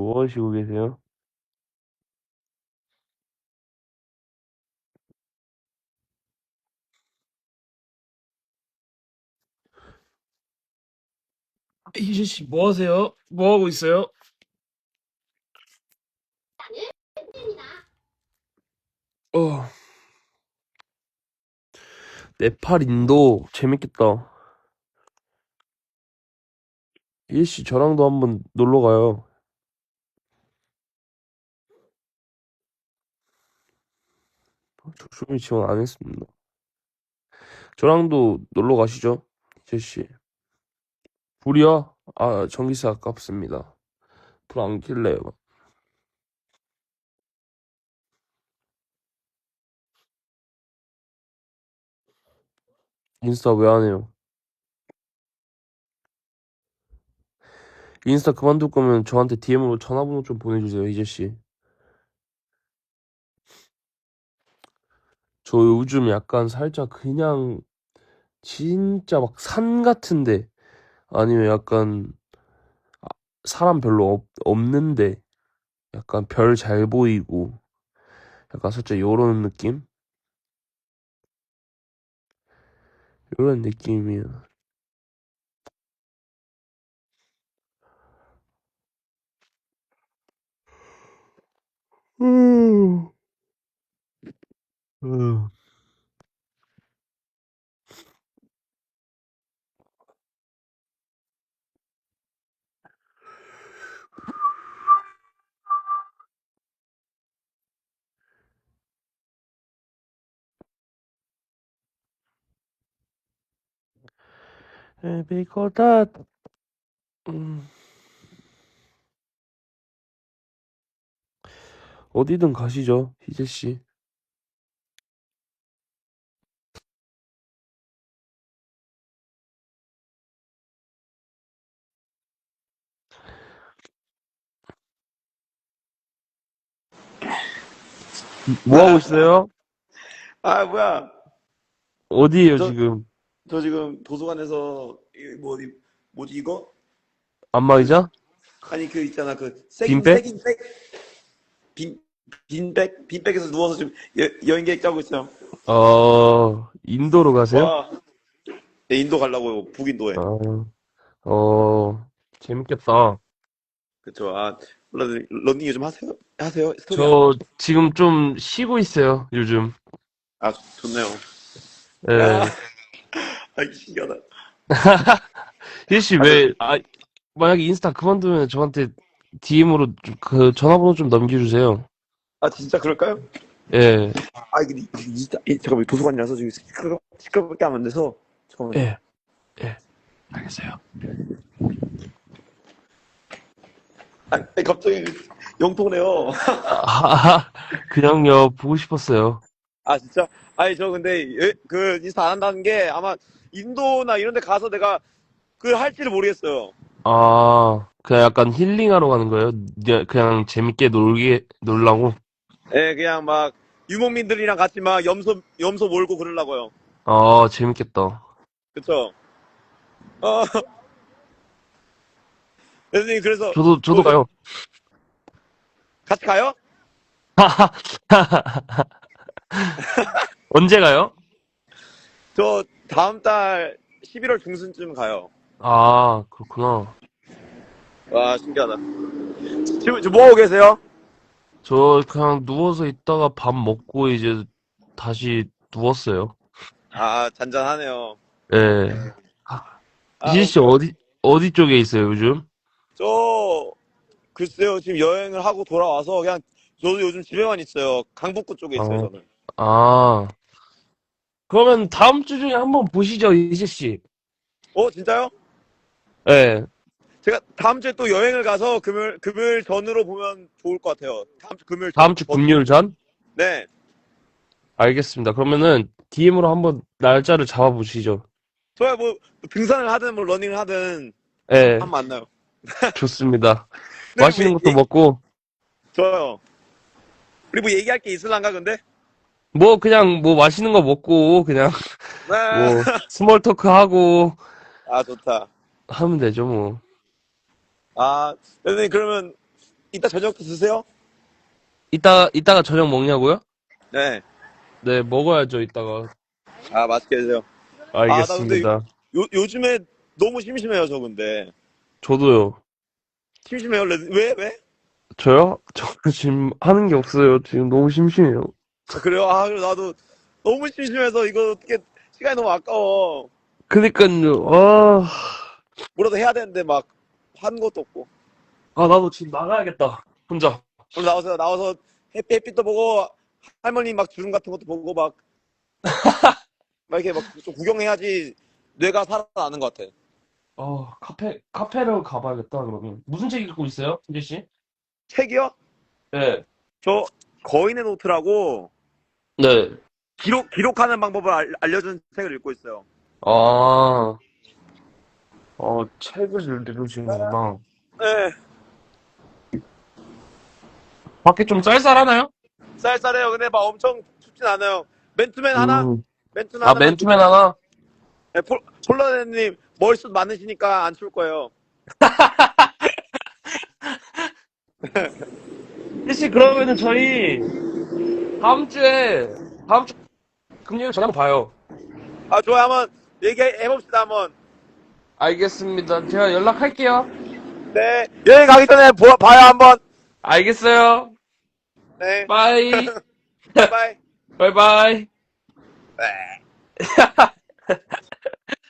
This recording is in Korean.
뭐 하시고 계세요? 희재 씨, 뭐 하세요? 뭐 하고 있어요? 어, 네팔, 인도, 재밌겠다. 희재 씨, 저랑도 한번 놀러 가요. 조심히 지원 안 했습니다. 저랑도 놀러 가시죠, 희재 씨. 불이요? 아, 전기세 아깝습니다. 불 안 킬래요. 인스타 왜 안 해요? 인스타 그만둘 거면 저한테 DM으로 전화번호 좀 보내주세요, 희재 씨. 저 요즘 약간 살짝 그냥 진짜 막 산 같은데 아니면 약간 아, 사람 별로 없, 없는데 약간 별 잘 보이고 약간 살짝 요런 느낌? 요런 느낌이야. 음. 음. 에비코다 음. 어디든 가시죠, 희재 씨. 뭐 하고 있어요? 아, 뭐야. 어디에요, 저, 지금? 저 지금 도서관에서, 이 뭐, 어디, 뭐지, 이거? 안마의자? 아니, 그 있잖아, 그, 색인, 빈백? 색인, 색? 빈, 빈백? 빈백에서 누워서 지금 여, 여행 계획 짜고 있어요. 어, 인도로 가세요? 와, 네, 인도 가려고요, 북인도에. 어, 어, 재밌겠다. 그쵸, 아, 런, 런닝 요즘 하세요? 하세요? 저 지금 좀 쉬고 있어요, 요즘. 아, 좋네요. 예. 아, 아, 신기하다. 아, 왜, 아, 만약에 인스타 그만두면 저한테 DM으로 그 전화번호 좀 넘겨주세요. 아, 진짜 그럴까요? 예, 아, 이게, 진짜, 이, 잠깐만, 도서관이라서 지금 시끄러, 시끄럽게 하면 안 돼서, 잠깐만요. 예, 예. 알겠어요. 아, 아니, 갑자기 영통네요. 아, 그냥요, 보고 싶었어요. 아, 진짜? 아니, 저 근데, 예, 그, 인스타 안 한다는 게 아마 인도나 이런 데 가서 내가 그 할지를 모르겠어요. 아, 그냥 약간 힐링하러 가는 거예요? 그냥 그냥 재밌게 놀게, 놀라고? 예, 그냥 막, 유목민들이랑 같이 막 염소, 염소 몰고 그러려고요. 아, 재밌겠다. 그쵸? 어, 선생님, 그래서, 저도, 저도 뭐, 가요. 같이 가요? 언제 가요? 저 다음 달 11월 중순쯤 가요. 아, 그렇구나. 와, 신기하다. 지금, 지금 뭐 하고 계세요? 저 그냥 누워서 있다가 밥 먹고 이제 다시 누웠어요. 아, 잔잔하네요. 예. 아, 이지 씨 어디, 어디 쪽에 있어요, 요즘? 저, 글쎄요, 지금 여행을 하고 돌아와서 그냥, 저도 요즘 집에만 있어요. 강북구 쪽에 있어요, 아, 저는. 아. 그러면 다음 주 중에 한번 보시죠, 이지 씨. 어, 진짜요? 예. 제가 다음 주에 또 여행을 가서 금요일, 금요일 전으로 보면 좋을 것 같아요. 다음 주 금요일 다음 전, 주 전, 금요일 전? 네. 알겠습니다. 그러면은 DM으로 한번 날짜를 잡아보시죠. 저야 뭐, 등산을 하든 뭐, 러닝을 하든, 예, 한번 만나요. 좋습니다. 네, 맛있는 뭐, 것도 얘, 먹고, 저요. 우리 뭐 얘기할 게 있을란가, 근데? 뭐 그냥 뭐 맛있는 거 먹고, 그냥 네. 뭐 스몰 토크 하고 아, 좋다. 하면 되죠, 뭐. 아, 선생님, 그러면, 이따 저녁도 드세요? 이따, 이따가 저녁 먹냐고요? 네. 네, 먹어야죠, 이따가. 아, 맛있게 드세요. 알겠습니다. 요, 요즘에 너무 심심해요, 저 근데. 저도요. 심심해요, 레드. 왜, 왜? 저요? 저 지금 하는 게 없어요. 지금 너무 심심해요. 아, 그래요? 아, 그래, 나도 너무 심심해서 이거 어떻게, 시간이 너무 아까워. 그니까요, 아, 뭐라도 해야 되는데 막, 하는 것도 없고. 아, 나도 지금 나가야겠다. 혼자. 오늘 나와서, 나와서 햇빛, 햇빛도 보고, 할머니 막 주름 같은 것도 보고 막, 막 이렇게 막 좀 구경해야지 뇌가 살아나는 것 같아. 아, 카페, 카페를 가봐야겠다, 그러면. 무슨 책 읽고 있어요, 신재 씨? 책이요? 네. 저, 거인의 노트라고, 네. 기록, 기록하는 방법을 알, 알려준 책을 읽고 있어요. 아, 어, 책을 읽으시는구나. 네. 밖에 좀 쌀쌀하나요? 쌀쌀해요. 근데 막 엄청 춥진 않아요. 맨투맨 하나? 음. 맨투맨 아, 하나? 맨투맨 하나? 네, 폴, 폴라네님 머리숱 많으시니까 안 추울 거예요. 씨, 그러면은 저희 다음 주에 다음 주 금요일 저녁 봐요. 아, 좋아요. 한번 얘기해봅시다, 한번. 알겠습니다. 제가 연락할게요. 네. 여행 가기 전에 보, 봐요, 한번. 알겠어요. 네. 바이. 바이바이. 바이바이. 네.